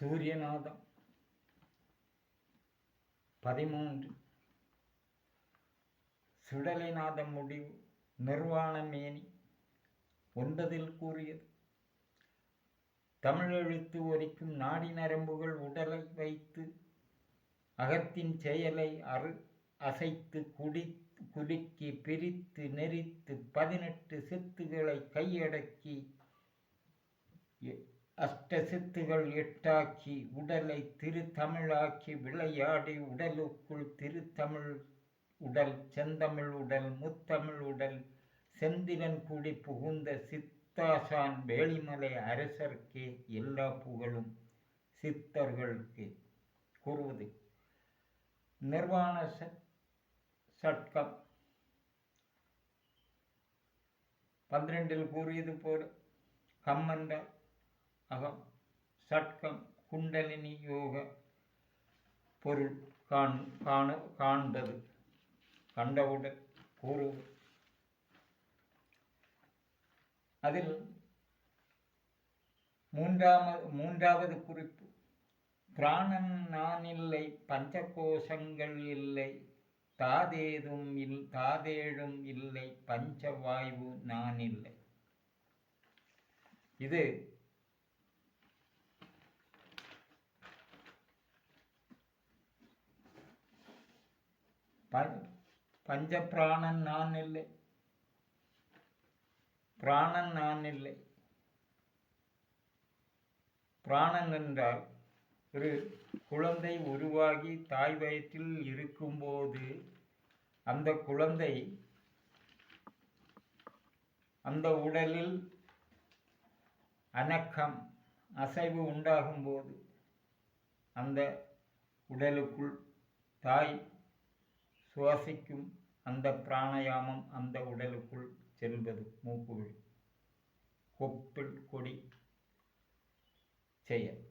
சூரியநாதம். பதிமூன்று. சுடலைநாதம் முடிவு. நிர்வாண மேனி. ஒன்பதில் கூறியது. தமிழ் எழுத்து ஒலிக்கும் நாடி நரம்புகள் உடலை வைத்து அகத்தின் செயலை அரு அசைத்து குடி குலுக்கி பிரித்து நெறித்து பதினெட்டு சித்துகளை கையடக்கி அஷ்டசித்துகள் அஷ்ட எட்டாக்கி உடலை திருத்தமிழாக்கி விளையாடி உடலுக்குள் திருத்தமிழ் உடல் செந்தமிழ் உடல் முத்தமிழ் உடல் செந்திலன் கூடி புகுந்த சித்தாசான் வேளிமலை அரசர்க்கே எல்லா புகழும் சித்தர்களுக்கு கூறுவது. நிர்வாண ச- சட்கம். பன்னிரெண்டில் கூறியது போல கம்மன்ற அகம் சட்கம் குண்டலினி யோக பொருள் காண் காண காண்பது. கண்டவுடன் கூறுவது அதில் மூன்றாவது மூன்றாவது குறிப்பு. பிராணன் நான் இல்லை பஞ்சகோஷங்கள் இல்லை தாதேதும் இல் தாதேழும் இல்லை பஞ்சவாயு நான் இல்லை இது பஞ்ச பிராணன் நான் இல்லை. பிராணன் நான் இல்லை. பிராணன் என்றால் ஒரு குழந்தை உருவாகி தாய் வயிற்றில் இருக்கும்போது அந்த குழந்தை அந்த உடலில் அனக்கம் அசைவு உண்டாகும்போது அந்த உடலுக்குள் தாய் சுவாசிக்கும் அந்த பிராணயாமம் அந்த உடலுக்குள் செல்வது மூக்கு வழி கொப்பில் கொடி செயல்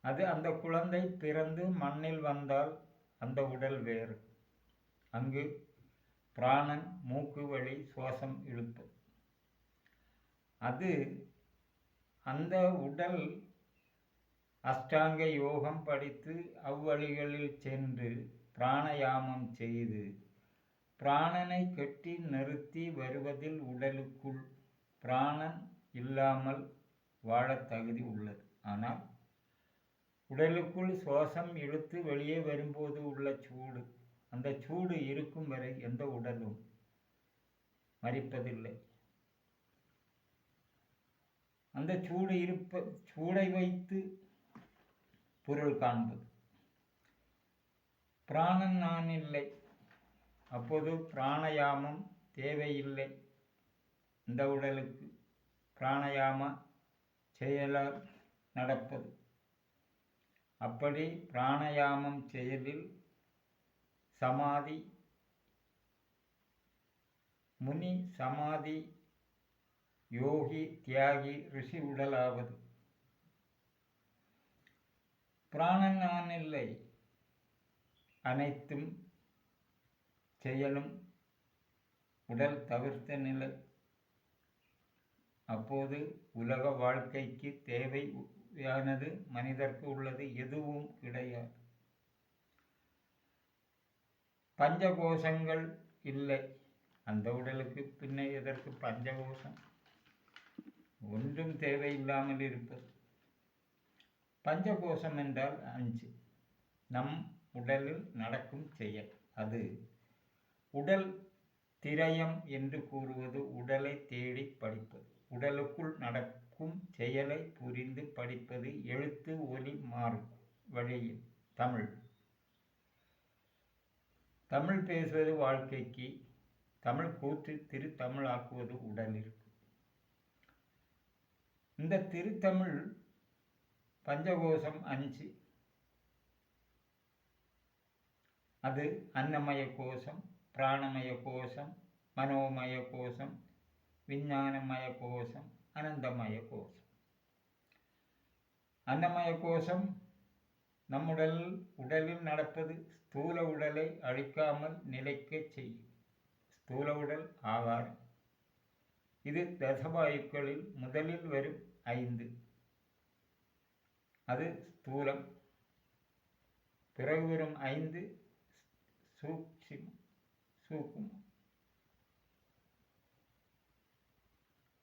அது அந்த குழந்தை பிறந்து மண்ணில் வந்தால் அந்த உடல் வேறு. அங்கு பிராணன் மூக்கு வழி சுவாசம் இழுப்பு அது அந்த உடல் அஷ்டாங்க யோகம் படித்து அவ்வழிகளில் சென்று பிராணயாமம் செய்து பிராணனை கட்டி நிறுத்தி வருவதில் உடலுக்குள் பிராணன் இல்லாமல் வாழத் தகுதி உள்ளது. ஆனால் உடலுக்குள் சுவாசம் இழுத்து வெளியே வரும்போது உள்ள சூடு அந்த சூடு இருக்கும் வரை எந்த உடலும் மறிப்பதில்லை அந்த சூடு இருப்ப சூடை வைத்து பொருள் காண்பது. பிராணன் நான் இல்லை அப்போது பிராணயாமம் தேவையில்லை. இந்த உடலுக்கு பிராணயாம செயலால் நடப்பது. அப்படி பிராணயாமம் செயலில் சமாதி முனி சமாதி யோகி தியாகி ரிஷி உடலாவது. பிராணன் நான் இல்லை அனைத்தும் செயலும் உடல் தவிர்த்த நிலை. அப்போது உலக வாழ்க்கைக்கு தேவையானது மனிதர்க்கு உள்ளது எதுவும் கிடையாது. பஞ்சகோஷங்கள் இல்லை. அந்த உடலுக்கு பின்ன எதற்கு பஞ்சகோஷம்? ஒன்றும் தேவையில்லாமல் இருப்பது. பஞ்சகோஷம் என்றால் அஞ்சு. நம் உடலில் நடக்கும் செயல் அது. உடல் திரயம் என்று கூறுவது உடலை தேடி படிப்பது. உடலுக்குள் நடக்கும் செயலை புரிந்து படிப்பது எழுத்து ஒலி மாறும் வழியில். தமிழ். தமிழ் பேசுவது வாழ்க்கைக்கு தமிழ் கூற்று திருத்தமிழாக்குவது உடலிற்கு. இந்த திருத்தமிழ் பஞ்சகோஷம் அஞ்சு அது அன்னமய கோஷம் பிராணமய கோஷம் மனோமய கோஷம் விஞ்ஞானமய கோஷம் அனந்தமய கோஷம். அன்னமய கோஷம் நம்முடல் உடலில் நடப்பது ஸ்தூல உடலை அழிக்காமல் நிலைக்க செய்யும். ஸ்தூல உடல் ஆகாரம். இது தசவாயுக்களில் முதலில் வரும் ஐந்து. அது ஸ்தூலம். பிறகு வரும் ஐந்து சூக்ஷிம் சூக்கும்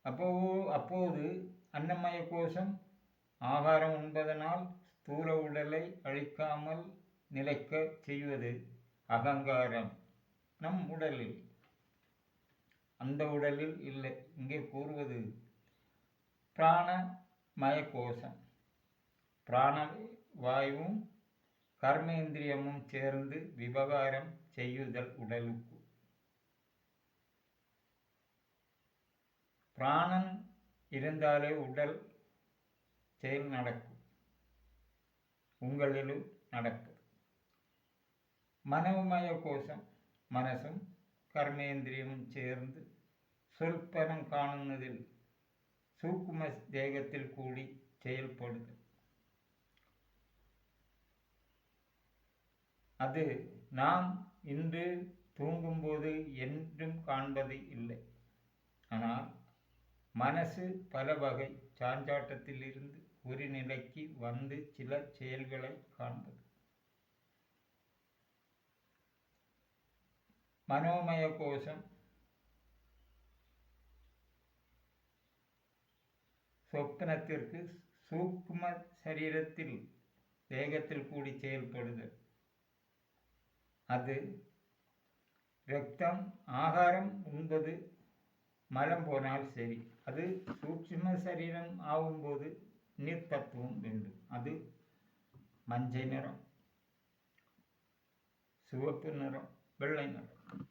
அப்போ அப்போது அன்னமய கோஷம் ஆகாரம் உண்பதனால் ஸ்தூல உடலை அழிக்காமல் நிலைக்க செய்வது அகங்காரம் நம் உடலில். அந்த உடலில் இல்லை இங்கே கூறுவது பிராண மயக்கோஷம் பிராண வாயுவும் கர்மேந்திரியமும் சேர்ந்து விவகாரம் செய்யுதல் உடலுக்கு பிராணன் இருந்தாலே உடல் செயல் நடக்கும் உங்களிலும் நடப்பது மனோமய கோஷம் மனசும் கர்மேந்திரியமும் சேர்ந்து சொல்பனம் காணுவதில் சூக்கும தேகத்தில் கூடி செயல்படுது அது நாம் இன்று தூங்கும்போது என்றும் காண்பது இல்லை. ஆனால் மனசு பல வகை சாஞ்சாட்டத்தில் இருந்து ஒரு நிலைக்கு வந்து சில செயல்களை காண்பது. மனோமய கோஷம். சொப்னத்திற்கு சூக்ம சரீரத்தில் தேகத்தில் கூடி செயல்படுதல். அது இரத்தம் ஆகாரம் உண்பது. மலம் போனால் சரி. அது சூட்சும சரீரம் ஆகும்போது நீர் தத்துவம் வேண்டும் அது மஞ்சள் நிறம் சிவப்பு நிறம் வெள்ளை நிறம்.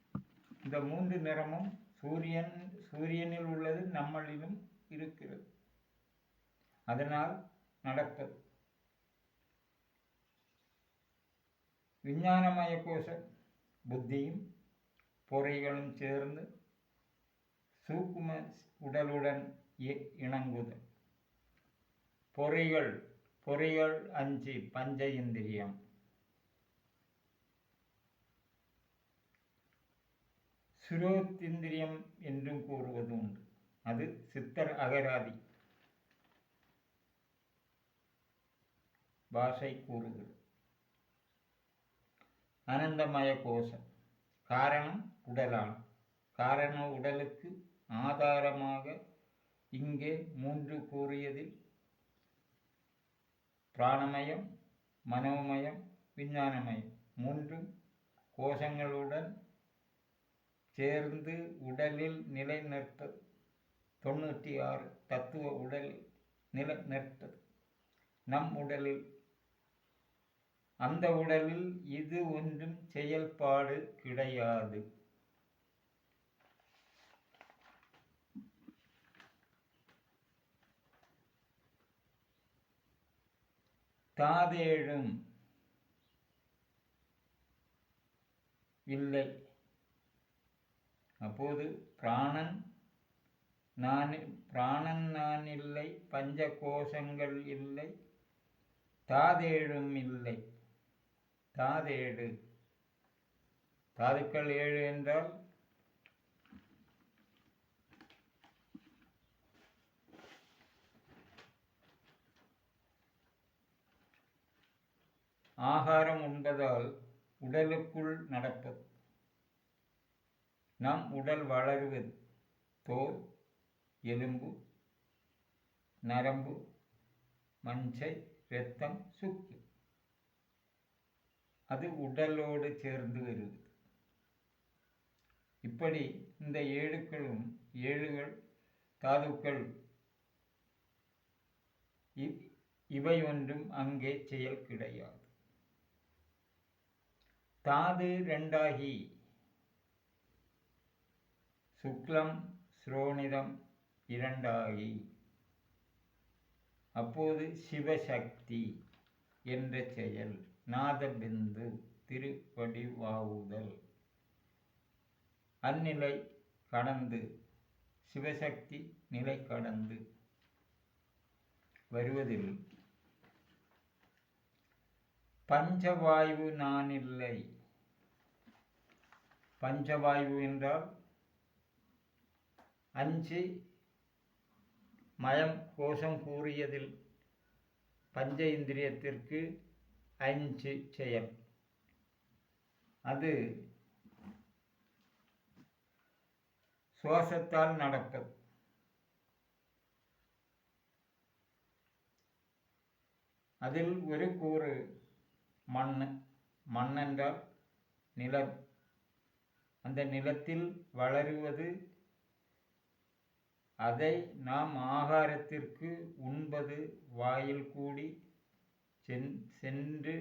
இந்த மூன்று நிறமும் சூரியன் சூரியனில் உள்ளது நம்மளிலும் இருக்கிறது. அதனால் நடப்பது விஞ்ஞானமய கோஷம் புத்தியும் பொறைகளும் சேர்ந்து சூக்கும உடலுடன் இணங்குதல் பொறைகள் பொறைகள் அஞ்சு பஞ்ச இந்திரியம் சுரோத்திந்திரியம் என்றும் கூறுவது உண்டு அது சித்தர் அகராதி பாஷை கூறுகிறது அனந்தமய கோஷம். காரணம் உடலான் காரண உடலுக்கு ஆதாரமாக இங்கே மூன்று கூறியதில் பிராணமயம் மனோமயம் விஞ்ஞானமயம். மூன்றும் கோஷங்களுடன் சேர்ந்து உடலில் நிலைநிறுத்த தொண்ணூற்றி ஆறு தத்துவ உடலில் நிலை நம் உடலில் அந்த உடலில் இது ஒன்றும் செயல்பாடு கிடையாது. தாதேழும் இல்லை. அப்போது பிராணன் நான் பிராணன் நான் இல்லை பஞ்ச கோஷங்கள் இல்லை தாதேழும் இல்லை. தாதேடு. தாதுக்கள் ஏழு என்றால்? ஆகாரம் உண்பதால் உடலுக்குள் நடப்பது. நம் உடல் வளருவது தோல் எலும்பு நரம்பு மஞ்சை இரத்தம் சுக்கு. அது உடலோடு சேர்ந்து வருது. இப்படி இந்த ஏழுக்களும் ஏழுகள் தாதுக்கள் இவை ஒன்றும் அங்கே செயல் கிடையாது. தாது ரெண்டாகி சுக்லம் ஸ்ரோனிதம் இரண்டாகி அப்போது சிவசக்தி என்ற செயல். நாதபிந்து திருவடிவாவுதல். அந்நிலை கடந்து சிவசக்தி நிலை கடந்து வருவதில் பஞ்சவாயு நானில்லை. பஞ்சவாயு என்றால் அஞ்சு மயம் கோஷம் கூறியதில் பஞ்ச இந்திரியத்திற்கு அஞ்சு செயல் அது சுவாசத்தால் நடக்கும். அதில் ஒரு கூறு மண் மண் என்றால் நிலம். அந்த நிலத்தில் வளருவது அதை நாம் ஆகாரத்திற்கு உண்பது வாயில் கூடி சென் சென்று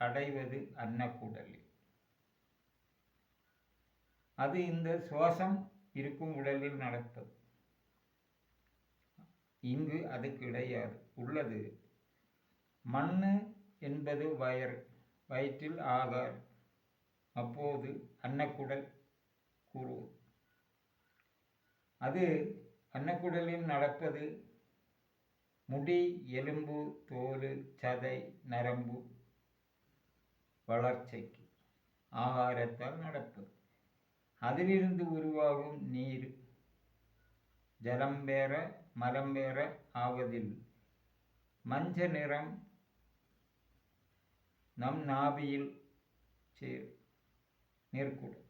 அடைவது அன்னக்குடலில் அது இந்த சுவாசம் இருக்கும் உடலில் நடப்பது இங்கு அது கிடையாது உள்ளது. மண்ணு என்பது வயர் வயிற்றில் ஆகார் அப்போது அன்னக்குடல் கூறுவது அது அன்னக்குடலில் நடப்பது முடி எலும்பு தோல் சதை நரம்பு வளர்ச்சிக்கு ஆகாரத்தால் நடப்பது அதிலிருந்து உருவாகும் நீர் ஜலம் வேற மரம் வேற ஆவதில். மஞ்ச நிறம் நம் நாபியில் சேர் நீர்க்குடல்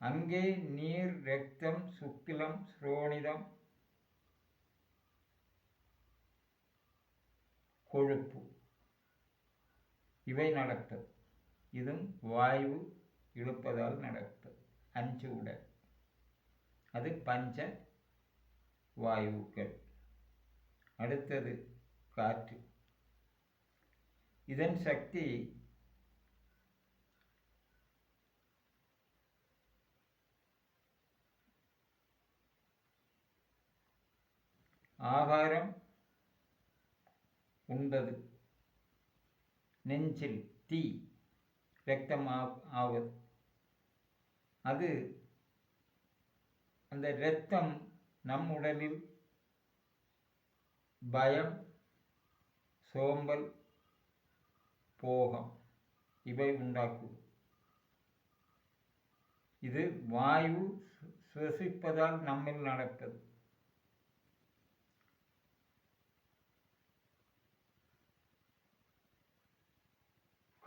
அங்கே நீர் ரத்தம் சுக்கிலம் சுரோணிதம் கொழுப்பு. இவை நடப்பது இதுவும் வாயு இழுப்பதால் நடப்பது அஞ்சு உடல் அது பஞ்ச வாயுக்கள். அடுத்தது காற்று. இதன் சக்தி ஆகாரம் உண்பது நெஞ்சில் தீ ரத்தம் ஆவது. அது அந்த இரத்தம் நம் உடலில் பயம் சோம்பல் போகம் இவை உண்டாக்கும். இது வாயு சுவசிப்பதால் நம்மில் நடப்பது.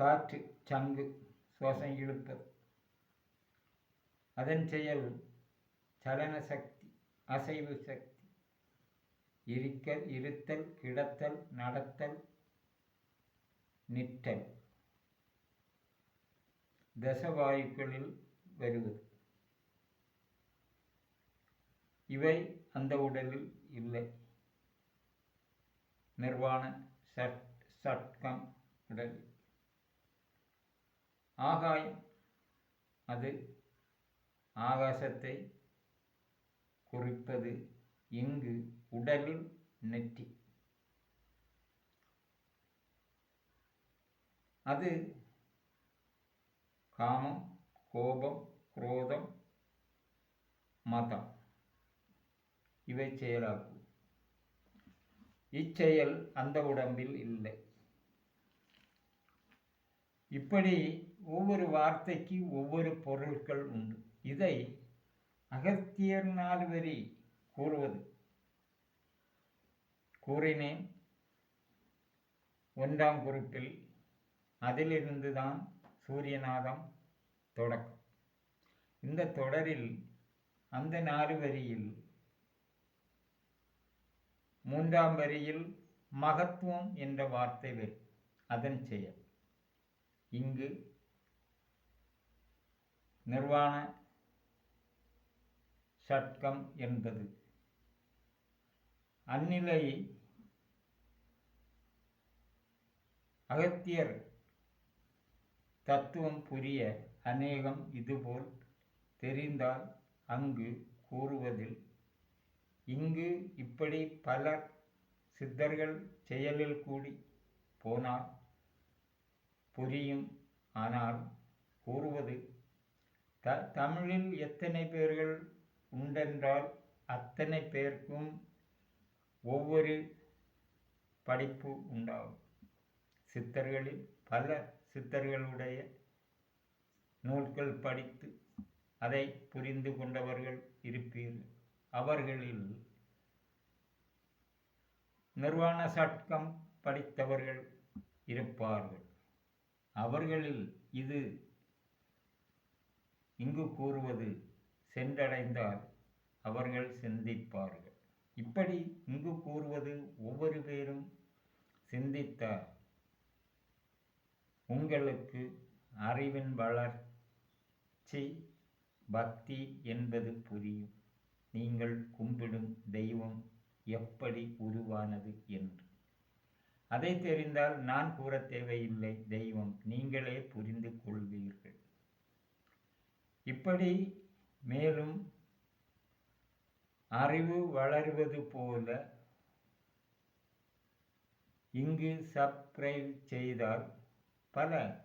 காற்று சங்கு சுவாசம் இழுப்பது அதன் செயல் சலன சக்தி அசைவு சக்தி. இருக்கல் இருத்தல் கிடத்தல் நடத்தல் நிற்றல். தசவாயுக்களில் வருவது. இவை அந்த உடலில் இல்லை. நிர்வாண சட் சட்கம் உடலில் ஆகாயம். அது ஆகாசத்தை குறிப்பது இங்கு உடலில் நெற்றி. அது காமம் கோபம் குரோதம் மதம். இவை செயலாகும். இச்செயல் அந்த உடம்பில் இல்லை. இப்படி ஒவ்வொரு வார்த்தைக்கு ஒவ்வொரு பொருட்கள் உண்டு. இதை அகத்தியர் நால்வரி கூறுவது. கூறினேன். ஒன்றாம் குறிப்பில் அதிலிருந்து தான் சூரியநாதம் தொடக்கம். இந்த தொடரில் அந்த நாலு வரியில் மூன்றாம் வரியில் மகத்துவம் என்ற வார்த்தை வரும். அதன் செயல் இங்கு நிர்வாண சட்கம் என்பது. அந்நிலை அகத்தியர் தத்துவம் புரிய அநேகம் இதுபோல் தெரிந்தால் அங்கு கூறுவதில் இங்கு இப்படி பலர் சித்தர்கள் செயலில் கூடி போனால் புரியும் ஆனால் கூறுவது த தமிழில் எத்தனை பேர்கள் உண்டென்றால் அத்தனை பேருக்கும் ஒவ்வொரு படிப்பு உண்டாகும். சித்தர்களில் பல சித்தர்களுடைய நூல்கள் படித்து அதை புரிந்து கொண்டவர்கள் இருப்பீர்கள். அவர்களில் நிர்வாண சட்கம் படித்தவர்கள் இருப்பார்கள். அவர்களில் இது இங்கு கூறுவது சென்றடைந்தால் அவர்கள் சிந்திப்பார்கள். இப்படி இங்கு கூறுவது ஒவ்வொரு பேரும் சிந்தித்தார் உங்களுக்கு அறிவின் வளர்ச்சி பக்தி என்பது புரியும். நீங்கள் கும்பிடும் தெய்வம் எப்படி உருவானது என்று. அதை தெரிந்தால் நான் கூற தேவையில்லை தெய்வம். நீங்களே புரிந்து கொள்வீர்கள். இப்படி மேலும் அறிவு வளருவது போல இங்கு சப்ஸ்கிரைப் செய்தால் பல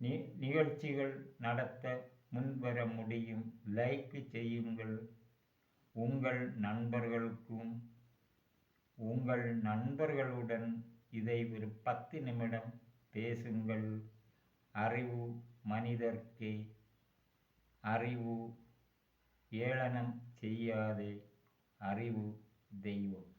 நி- நிகழ்ச்சிகள் நடத்த முன்வர முடியும். லைக் செய்யுங்கள். உங்கள் நண்பர்களுக்கும் உங்கள் நண்பர்களுடன் இதை ஒரு பத்து நிமிடம் பேசுங்கள். அறிவு மனிதர்க்கு. அறிவு ஏளனம் செய்யாதே. அறிவு தெய்வம்.